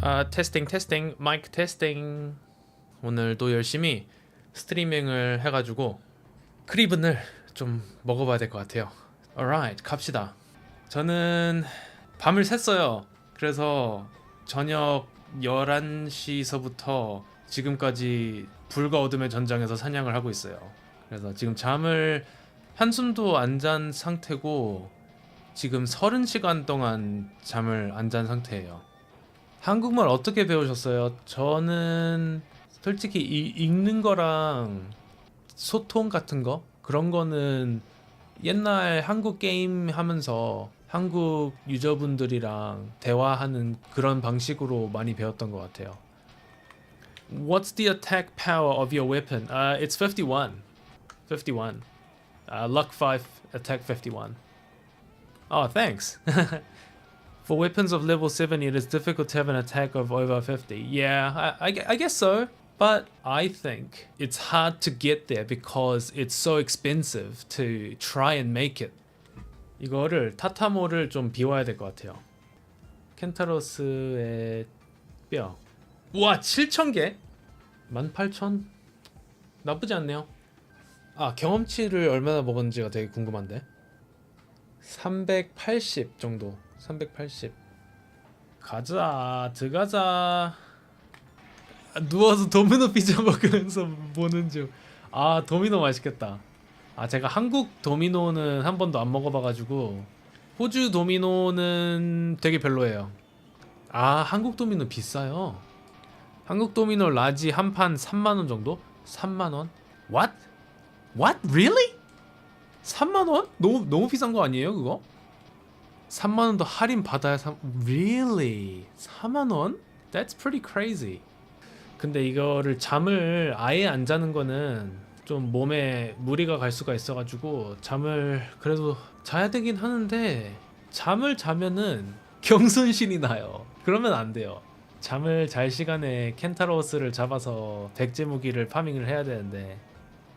아 테스팅 테스팅 마이크 테스팅 오늘도 열심히 스트리밍을 해가지고 크리븐을 좀 먹어봐야 될 것 같아요. alright 갑시다. 저는 밤을 샜어요. 그래서 저녁 11시서부터 지금까지 불과 어둠의 전장에서 사냥을 하고 있어요. 그래서 지금 잠을 한숨도 안 잔 상태고 지금 30시간 동안 잠을 안 잔 상태예요. 한국말 어떻게 배우셨어요? 저는 솔직히 이, 읽는 거랑 소통 같은 거 그런 거는 옛날 한국 게임 하면서 한국 유저분들이랑 대화하는 그런 방식으로 많이 배웠던 것 같아요. What's the attack power of your weapon? Uh, it's 51. 51. Uh, luck 5, attack 51. Oh, thanks. For weapons of level 7, it is difficult to have an attack of over 50. Yeah, I, I, I guess so. But I think it's hard to get there because it's so expensive to try and make it. 이거를 타타모를 좀 비워야 될 것 같아요. 켄타로스의 뼈. 우와 7,000개? 18,000? 나쁘지 않네요. 아 경험치를 얼마나 먹었는지가 되게 궁금한데. 380 정도. 380. 가자 들어가자. 아, 누워서 도미노 피자 먹으면서 보는 중. 아 도미노 맛있겠다. 아 제가 한국 도미노는 한 번도 안 먹어봐가지고 호주 도미노는 되게 별로예요. 아 한국 도미노 비싸요. 한국 도미노 라지 한 판 3만 원 정도? 3만 원? What? What? Really? 3만 원? 너무 너무 비싼 거 아니에요 그거? 3만 원도 할인 받아야 3 Really? 4만 원? That's pretty crazy. 근데 이거를 잠을 아예 안 자는 거는 좀 몸에 무리가 갈 수가 있어가지고 잠을 그래도 자야 되긴 하는데 잠을 자면은 경손신이 나요. 그러면 안 돼요. 잠을 잘 시간에 켄타로스를 잡아서 백제 무기를 파밍을 해야 되는데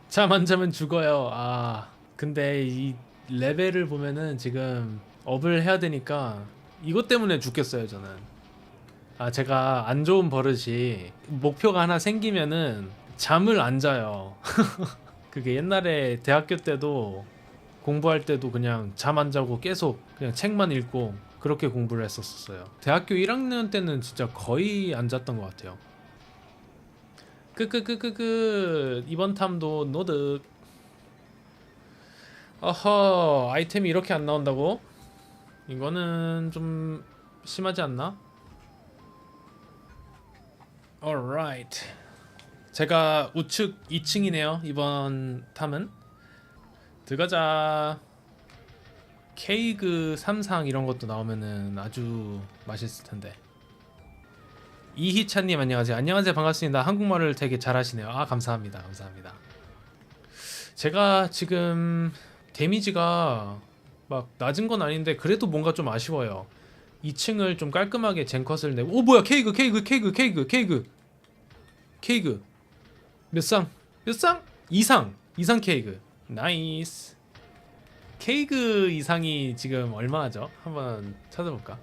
잠 안 자면 죽어요. 아 근데 이 레벨을 보면은 지금 업을 해야 되니까 이것 때문에 죽겠어요 저는. 아 제가 안 좋은 버릇이 목표가 하나 생기면은 잠을 안 자요. 그게 옛날에 대학교 때도 공부할 때도 그냥 잠 안 자고 계속 그냥 책만 읽고 그렇게 공부를 했었어요. 대학교 1학년 때는 진짜 거의 안 잤던 것 같아요. 끄끄끄끄끄 이번 탐도 노득. 어허 아이템이 이렇게 안 나온다고? 이거는 좀 심하지 않나? alright. 제가 우측 2층이네요. 이번 탐은 들어가자. 케이크 삼상 이런 것도 나오면은 아주 맛있을 텐데. 이희찬님 안녕하세요. 안녕하세요. 반갑습니다. 한국말을 되게 잘하시네요. 아 감사합니다. 감사합니다. 제가 지금 데미지가 막 낮은 건 아닌데 그래도 뭔가 좀 아쉬워요. 2층을 좀 깔끔하게 젠컷을 내고 오 뭐야 케이크 케이크 케이크 케이크 케이크 케이크 몇 상? 몇 상? 이상 이상 케이크 나이스 케이크 이상이 지금 얼마죠? 한번 찾아볼까?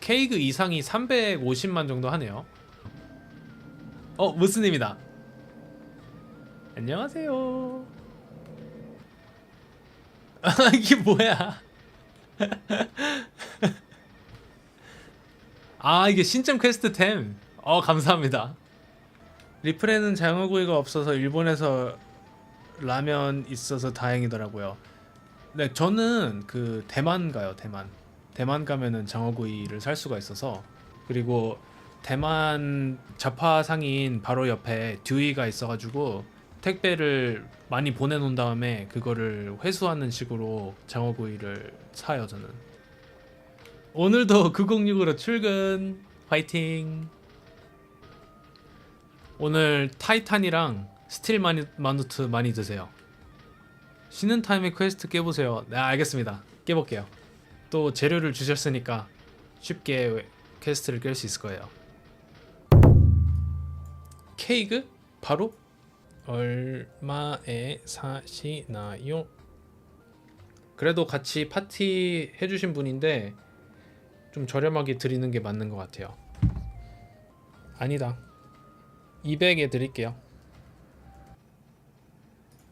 케이크 이상이 350만 정도 하네요. 어 무스님이다. 안녕하세요. 아 이게 뭐야? 아 이게 신점 퀘스트 템. 어 감사합니다. 리플에는 장어구이가 없어서 일본에서 라면 있어서 다행이더라고요. 네, 저는 그 대만 가요. 대만. 대만 가면은 장어구이를 살 수가 있어서 그리고 대만 자파 상인 바로 옆에 듀이가 있어가지고 택배를 많이 보내놓은 다음에 그거를 회수하는 식으로 장어구이를 사요 저는. 오늘도 906으로 출근 화이팅. 오늘 타이탄이랑 스틸 마니, 마누트 많이 드세요. 쉬는 타임에 퀘스트 깨보세요. 네 알겠습니다. 깨볼게요. 또 재료를 주셨으니까 쉽게 퀘스트를 깰 수 있을 거예요. 케이크 바로 얼마에 사시나요? 그래도 같이 파티 해주신 분인데 좀 저렴하게 드리는 게 맞는 것 같아요. 아니다. 200에 드릴게요.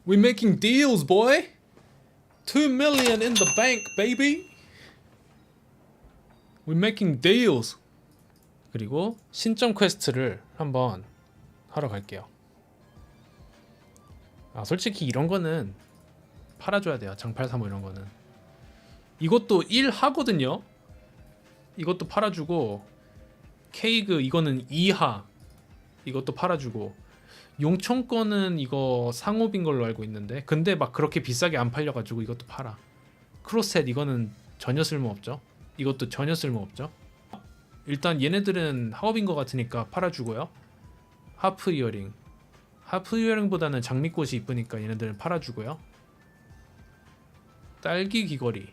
We making deals, boy. 2 million in the bank, baby. We making deals. 그리고 신점 퀘스트를 한번 하러 갈게요. 아, 솔직히 이런 거는 팔아줘야 돼요. 장팔 사모 이런 거는. 이것도 1 하거든요. 이것도 팔아주고 케이크 이거는 2하 이것도 팔아주고 거는 이거 상업인 걸로 알고 있는데 근데 막 그렇게 비싸게 안 팔려가지고 이것도 팔아 크로셋 이거는 전혀 쓸모없죠 이것도 전혀 쓸모없죠 일단 얘네들은 하업인 것 같으니까 팔아주고요 하프 이어링 하프 이어링보다는 장미꽃이 이쁘니까 얘네들은 팔아주고요 딸기 귀걸이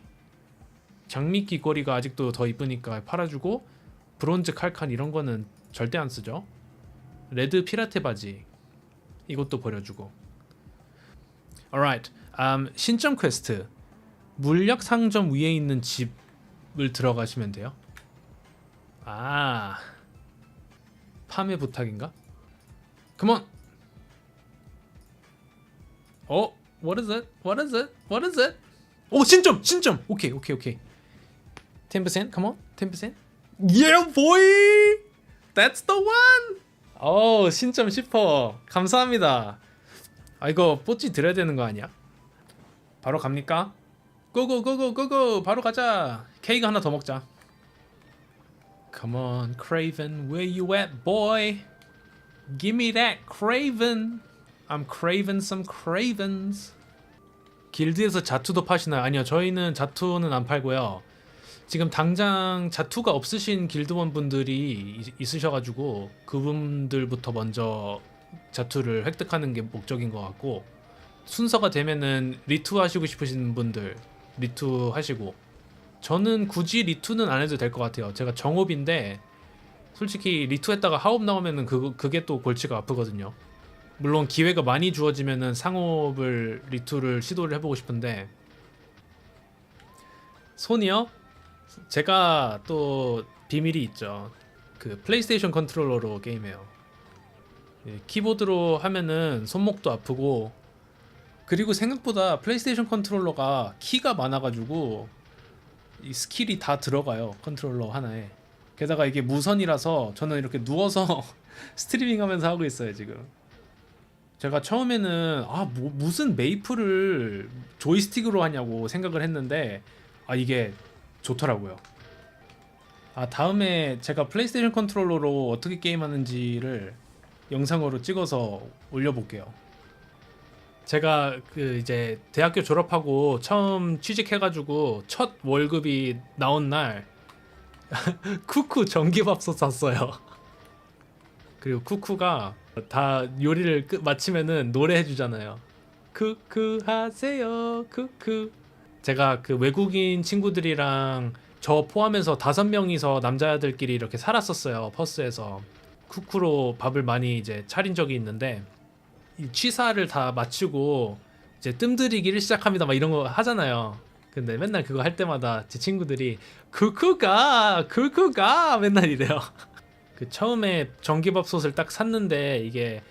장미 귀걸이가 아직도 더 이쁘니까 팔아주고 브론즈 칼칸 이런 거는 절대 안 쓰죠. 레드 피라테 바지 이것도 버려주고. Alright, um, 신점 퀘스트 물약 상점 위에 있는 집을 들어가시면 돼요. 아, 판매 부탁인가? Come on. 어, what is it? What is it? What is it? 오 신점 신점. 오케이 오케이 오케이. 10% come on 10% Yeah boy That's the one 어 신점 10% 감사합니다 아 이거 뽀찌 드려야 되는 거 아니야? 바로 갑니까? 고고 고고 고고 바로 가자 케이크 하나 더 먹자 Come on Craven where you at boy Give me that Craven I'm craving some Cravens 길드에서 자투도 파시나요? 아니요 저희는 자투는 안 팔고요 지금 당장 자투가 없으신 길드원 분들이 있- 있으셔가지고 그분들부터 먼저 자투를 획득하는 게 목적인 것 같고 순서가 되면은 리투 하시고 싶으신 분들 리투 하시고 저는 굳이 리투는 안 해도 될 것 같아요. 제가 정업인데 솔직히 리투 했다가 하업 나오면은 그 그게 또 골치가 아프거든요. 물론 기회가 많이 주어지면은 상업을 리투를 시도를 해보고 싶은데 손이요? 제가 또 비밀이 있죠. 그 플레이스테이션 컨트롤러로 게임해요. 예, 키보드로 하면은 손목도 아프고 그리고 생각보다 플레이스테이션 컨트롤러가 키가 많아가지고 이 스킬이 다 들어가요 컨트롤러 하나에. 게다가 이게 무선이라서 저는 이렇게 누워서 스트리밍하면서 하고 있어요 지금. 제가 처음에는 아 뭐, 무슨 메이플을 조이스틱으로 하냐고 생각을 했는데 아 이게 좋더라고요. 아 다음에 제가 플레이스테이션 컨트롤러로 어떻게 게임하는지를 영상으로 찍어서 올려볼게요. 제가 그 이제 대학교 졸업하고 처음 취직해가지고 첫 월급이 나온 날 쿠쿠 전기밥솥 샀어요. 그리고 쿠쿠가 다 요리를 끝 마치면은 노래 해주잖아요. 쿠쿠 하세요, 쿠쿠. 제가 그 외국인 친구들이랑 저 포함해서 다섯 명이서 남자들끼리 이렇게 살았었어요 퍼스에서. 쿠쿠로 밥을 많이 이제 차린 적이 있는데 이 취사를 다 마치고 이제 뜸들이기를 시작합니다. 막 이런 거 하잖아요. 근데 맨날 그거 할 때마다 제 친구들이 쿠쿠가 쿠쿠가. 맨날 이래요 그 처음에 전기밥솥을 딱 샀는데 이게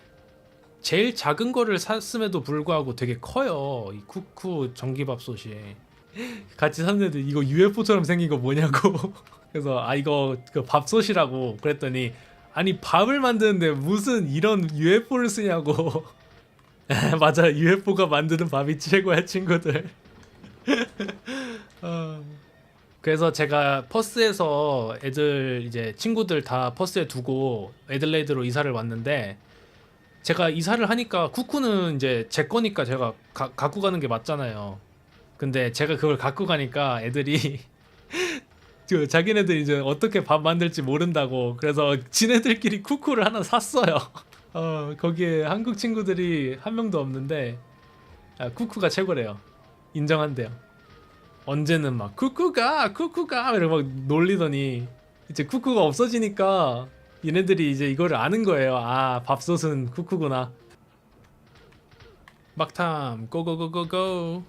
제일 작은 거를 샀음에도 불구하고 되게 커요. 이 쿠쿠 전기밥솥이. 같이 샀는데 이거 UFO처럼 생긴 거 뭐냐고. 그래서 아 이거 그 밥솥이라고 그랬더니 아니 밥을 만드는데 무슨 이런 UFO를 쓰냐고. 맞아 UFO가 만드는 밥이 최고야 친구들. 어. 그래서 제가 퍼스에서 애들 이제 친구들 다 퍼스에 두고 애들레이드로 이사를 왔는데 제가 이사를 하니까 쿠쿠는 이제 제 거니까 제가 가- 갖고 가는 게 맞잖아요. 근데 제가 그걸 갖고 가니까 애들이 그 자기네들 이제 어떻게 밥 만들지 모른다고 그래서 지네들끼리 쿠쿠를 하나 샀어요. 어 거기에 한국 친구들이 한 명도 없는데 아, 쿠쿠가 최고래요. 인정한대요. 언제는 막 쿠쿠가 쿠쿠가 이러고 막 놀리더니 이제 쿠쿠가 없어지니까 얘네들이 이제 이거를 아는 거예요. 아 밥솥은 쿠쿠구나. 막탐 고고고고고.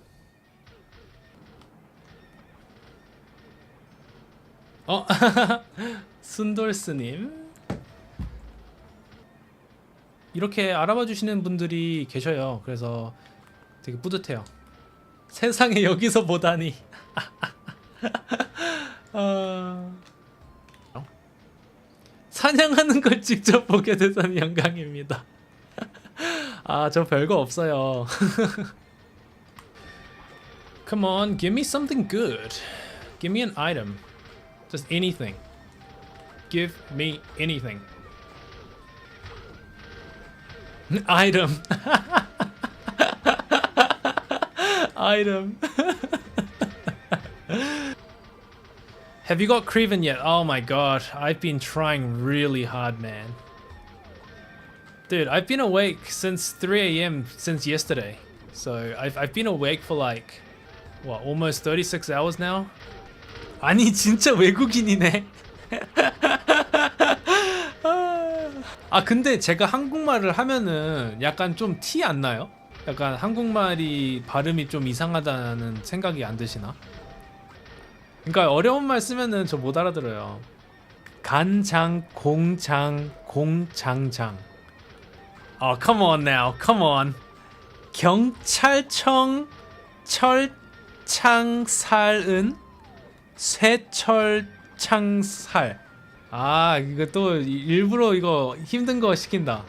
어 순돌스님 이렇게 알아봐 주시는 분들이 계셔요. 그래서 되게 뿌듯해요. 세상에 여기서 보다니. 어... 사냥하는 걸 직접 보게 돼서 영광입니다. 아, 저 별거 없어요. Come on, give me something good. Give me an item. Just anything. Give me anything. item. Item. Have you got Creven yet? Oh my god, I've been trying really hard, man. Dude, I've been awake since 3 a.m. since yesterday. So I've, I've been awake for like, what, almost 36 hours now? 아니, 진짜 외국인이네. 아, 근데 제가 한국말을 하면은 약간 좀 티 안 나요? 약간 한국말이 발음이 좀 이상하다는 생각이 안 드시나? 그러니까 어려운 말 쓰면은 저 못 알아들어요. 간장, 공장, 공장장. 아, come on now, come on. 경찰청 철창살은 쇠철창살. 아, 이거 또 일부러 이거 힘든 거 시킨다.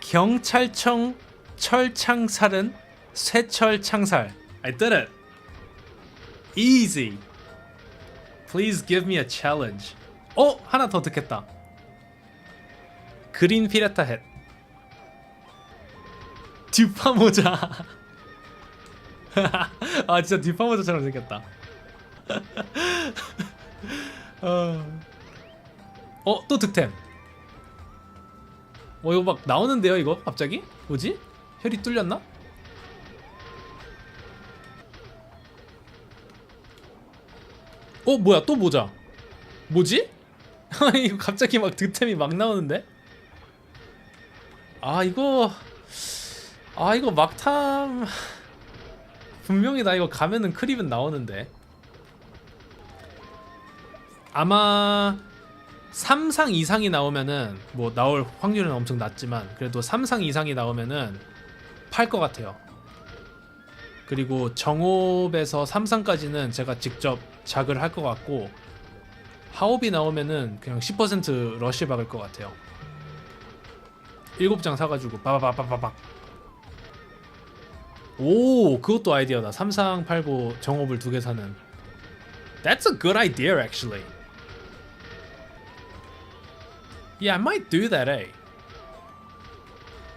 경찰청 철창살은 쇠철창살. I did it. Easy. Please give me a challenge. 어, 하나 더 듣겠다. 그린 피레타 햇. 듀파 모자. 아 진짜 듀파 모자처럼 생겼다. 어, 어, 또 득템. 어 이거 막 나오는데요 이거 갑자기? 뭐지? 혈이 뚫렸나? 어 뭐야 또 모자 뭐지? 이거 갑자기 막 득템이 막 나오는데? 아 이거 아 이거 막탐 분명히 나 이거 가면은 크립은 나오는데 아마 3상 이상이 나오면은 뭐 나올 확률은 엄청 낮지만 그래도 3상 이상이 나오면은 팔 것 같아요. 그리고 정옵에서 3상까지는 제가 직접 작을 할 것 같고 하옵이 나오면은 그냥 10% 러쉬 박을 것 같아요. 7장 사가지고 바바바바바박. 오 그것도 아이디어다. 삼상 팔고 정업을 두 개 사는. That's a good idea actually. Yeah I might do that eh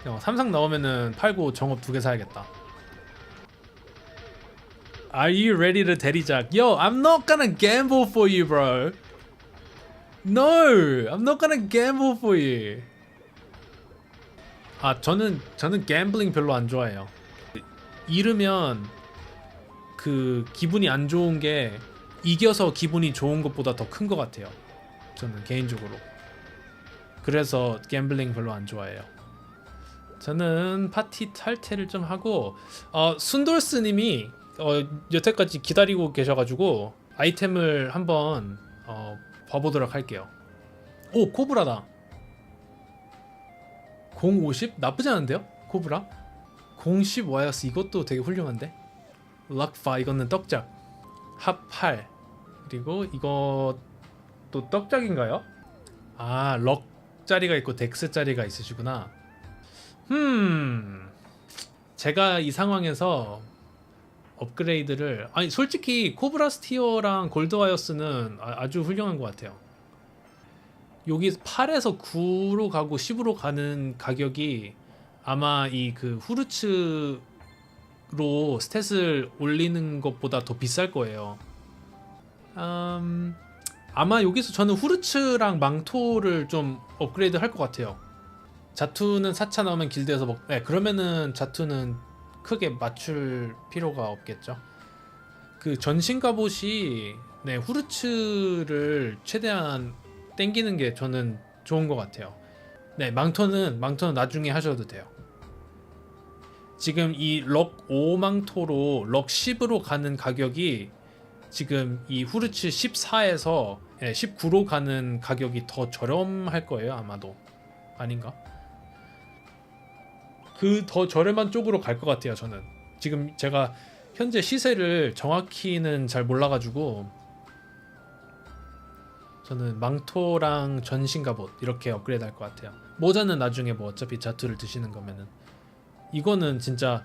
어, 삼상 나오면은 팔고 정업 두 개 사야겠다 Are you ready to 대리작? Yo, I'm not gonna gamble for you, bro. No, I'm not gonna gamble for you. 아, 저는 저는 gambling 별로 안 좋아해요. 잃으면 그 기분이 안 좋은 게 이겨서 기분이 좋은 것보다 더 큰 것 같아요. 저는 개인적으로. 그래서 gambling 별로 안 좋아해요. 저는 파티 탈퇴를 좀 하고 어, 순돌스님이 어, 여태까지 기다리고 계셔가지고 아이템을 한번 어, 봐보도록 할게요. 오 코브라다. 050 나쁘지 않은데요? 코브라? 010 와이어스 이것도 되게 훌륭한데? 락파 이거는 떡작. 합8 그리고 또 떡작인가요? 아럭 자리가 있고 덱스 자리가 있으시구나. 음 제가 이 상황에서 업그레이드를 아니 솔직히 코브라 스티어랑 골드와이어스는 아- 아주 훌륭한 것 같아요. 여기 8에서 9로 가고 10으로 가는 가격이 아마 이 그 후르츠로 스탯을 올리는 것보다 더 비쌀 거예요. 음, 아마 여기서 저는 후르츠랑 망토를 좀 업그레이드 할 것 같아요. 자투는 4차 나오면 길드에서 먹. 네, 그러면은 자투는 크게 맞출 필요가 없겠죠. 그 전신 갑옷이 네 후르츠를 최대한 땡기는 게 저는 좋은 것 같아요. 네 망토는 망토는 나중에 하셔도 돼요. 지금 이 럭 5망토로 럭 10으로 가는 가격이 지금 이 후르츠 14에서 19로 가는 가격이 더 저렴할 거예요 아마도 아닌가? 그 더 저렴한 쪽으로 갈 것 같아요. 저는 지금 제가 현재 시세를 정확히는 잘 몰라가지고 저는 망토랑 전신 갑옷 이렇게 업그레이드 할 것 같아요. 모자는 나중에 뭐 어차피 자투를 드시는 거면은 이거는 진짜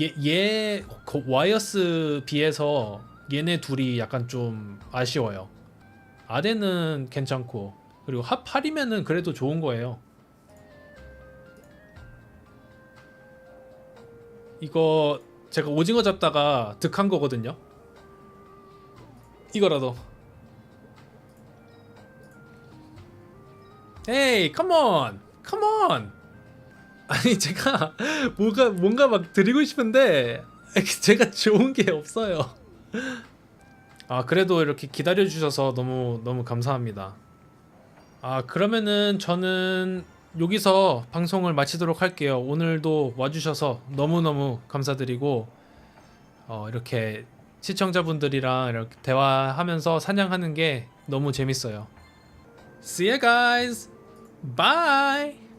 얘 얘 그 와이어스 비해서 얘네 둘이 약간 좀 아쉬워요. 아데는 괜찮고 그리고 핫8이면은 그래도 좋은 거예요. 이거 제가 오징어 잡다가 득한 거거든요. 이거라도. 에이, 컴온, 컴온. 아니 제가 뭔가 뭔가 막 드리고 싶은데 제가 좋은 게 없어요. 아 그래도 이렇게 기다려 주셔서 너무 너무 감사합니다. 아 그러면은 저는 여기서 방송을 마치도록 할게요. 오늘도 와주셔서 너무 너무 감사드리고 어, 이렇게 시청자분들이랑 이렇게 대화하면서 사냥하는 게 너무 재밌어요. See you guys. Bye.